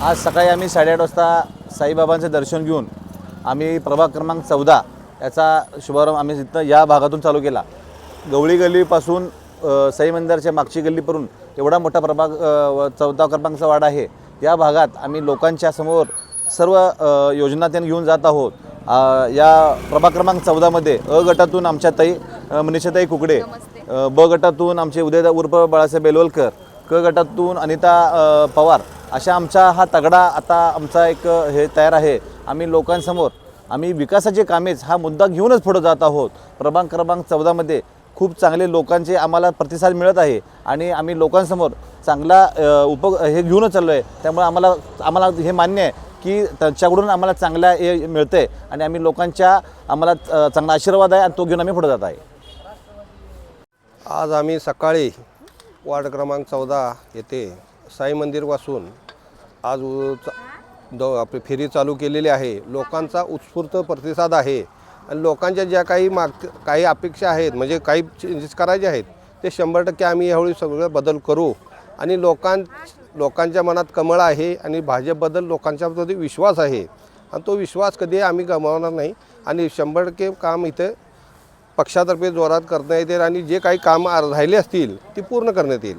आज सकाळी आम्ही साडेआठ वाजता साईबाबांचं दर्शन घेऊन आम्ही प्रभाग क्रमांक चौदा याचा शुभारंभ आम्ही जिथं या भागातून चालू केला. गवळी गल्लीपासून अ, साई मंदिराच्या मागची गल्लीपर्यंत एवढा मोठा प्रभाग व चौदा क्रमांकचा वाडा आहे. या भागात आम्ही लोकांच्या समोर सर्व योजना त्यांनी घेऊन जात आहोत. या प्रभाग क्रमांक चौदामध्ये अ गटातून आमच्या ताई मनीषाताई कुकडे ब गटातून आमचे उदयदा उर्फ बाळासाहेब बेलोलकर क गटातून अनिता पवार अशा आमचा हा तगडा आता आमचा एक हे तयार आहे. आम्ही लोकांसमोर आम्ही विकासाचे कामेच हा मुद्दा घेऊनच पुढं जात आहोत. क्रमांक क्रमांक चौदामध्ये खूप चांगले लोकांचे आम्हाला प्रतिसाद मिळत आहे आणि आम्ही लोकांसमोर चांगला उप हे घेऊनच चाललो आहे त्यामुळे आम्हाला आम्हाला हे मान्य आहे की त्यांच्याकडून आम्हाला चांगला हे मिळतं आहे आणि आम्ही लोकांच्या आम्हाला चांगला आशीर्वाद आहे आणि तो घेऊन आम्ही पुढे जात आहे. आज आम्ही सकाळी वार्ड क्रमांक चौदा येथे साई मंदिरपासून आज दो आपली फेरी चालू केलेली आहे. लोकांचा उत्स्फूर्त प्रतिसाद आहे. आणि लोकांच्या ज्या काही माग काही अपेक्षा आहेत म्हणजे काही चेंजेस करायचे आहेत ते शंभर टक्के आम्ही यावेळी सगळं बदल करू. आणि लोकां लोकांच्या मनात कमळ आहे आणि भाजपबद्दल लोकांच्यामध्ये विश्वास आहे. आणि तो विश्वास कधी आम्ही गमावणार नाही. आणि शंभर टक्के काम इथे पक्षातर्फे जोरात करण्यात येतील आणि जे काही कामं राहिले असतील ती पूर्ण करण्यात येईल.